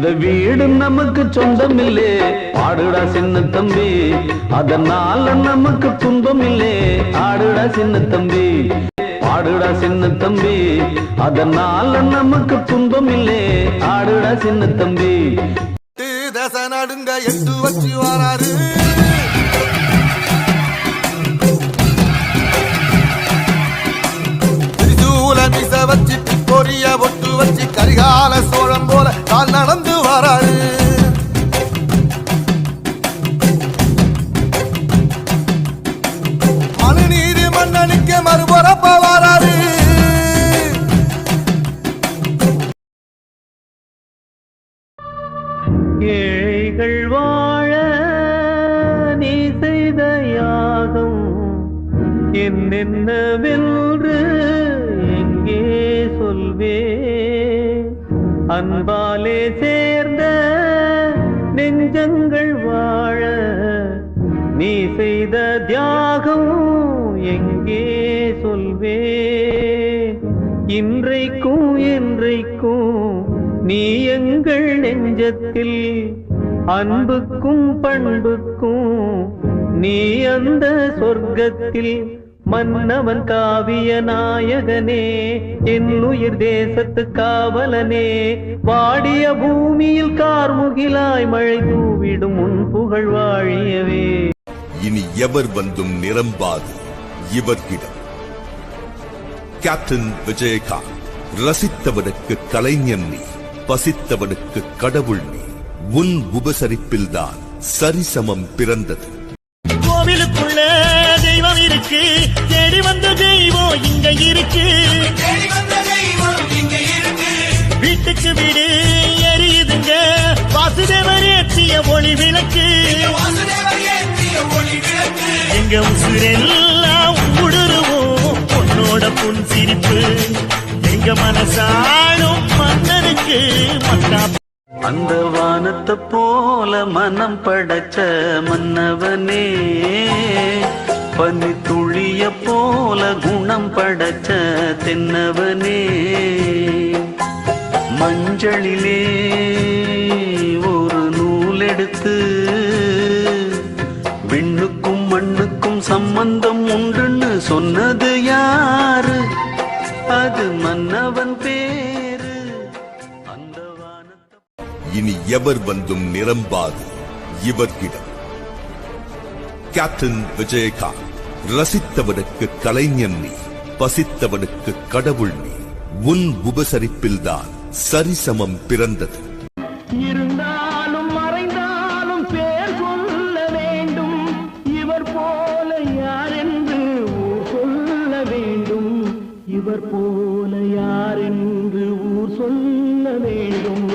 இந்த வீடு நமக்கு சொந்தமில்லே. ஆடுடா சின்ன தம்பி அதனால நமக்கு துன்பம் இல்லே ஆடுடா சின்ன தம்பி ஆடுடா சின்ன தம்பி அதனால நமக்கு துன்பம் இல்லே ஆடுடா சின்ன தம்பி. எட்டு நடுங்க எட்டு வச்சு வராரு. என்னென்னவென்று எங்கே சொல்வே. அன்பாலே சேர்ந்த நெஞ்சங்கள் வாழ நீ செய்த தியாகம் எங்கே சொல்வே. இன்றைக்கும் என்றைக்கும் நீ எங்கள் நெஞ்சத்தில் அன்புக்கும் பண்புக்கும் நீ அந்த சொர்க்கத்தில் மன்னவன் காவிய நாயகனே என் உயிர் தேசத்து காவலனே. வாடிய பூமியில் கார்முகிலாய் மழை தூவிடும் உன் புகழ் வாழியவே. இனி எவர் வந்தும் நிரம்பாது இவர்கிடம். கேப்டன் விஜயகாந்த் ரசித்தவனுக்கு கலைஞன் நீ பசித்தவனுக்கு கடவுள் நீ. உன் உபசரிப்பில்தான் சரிசமம் பிறந்தது. இருக்கு. தேடி வந்த தெய்வம் இங்க இருக்கு. வீட்டுக்கு வீடு எரியுதுங்க. வாசுதேவர் ஏற்றிய ஒளி விளக்கு. எங்க உசுரெல்லாம் ஊடுருவோம் உன்னோட புன் சிரிப்பு. எங்க மனசாலும் மன்னனுக்கு மன்னா அந்த வானத்தை போல மனம் படைச்ச மன்னவனே. பனி துளிய போல குணம் படைச்ச தென்னவனே. மஞ்சளிலே ஒரு நூல் எடுத்து விண்ணுக்கும் மண்ணுக்கும் சம்பந்தம் உண்டுன்னு சொன்னது யாரு? அது மன்னவன் பேரு. அந்த வானத்தை இனி எவர் வந்தும் நிரம்பாது இவர்கிடம். கேப்டன் விஜயகாந்த் ரசித்தவனுக்கு கலைஞன் நீ பசித்தவனுக்கு கடவுள் நீ உன் உபசரிப்பில்தான் சரிசமம் பிறந்தது. இருந்தாலும் மறைந்தாலும் பேர் சொல்ல வேண்டும். இவர் போல யார் என்று ஊர் சொல்ல வேண்டும். இவர் போல யார் என்று ஊர் சொல்ல வேண்டும்.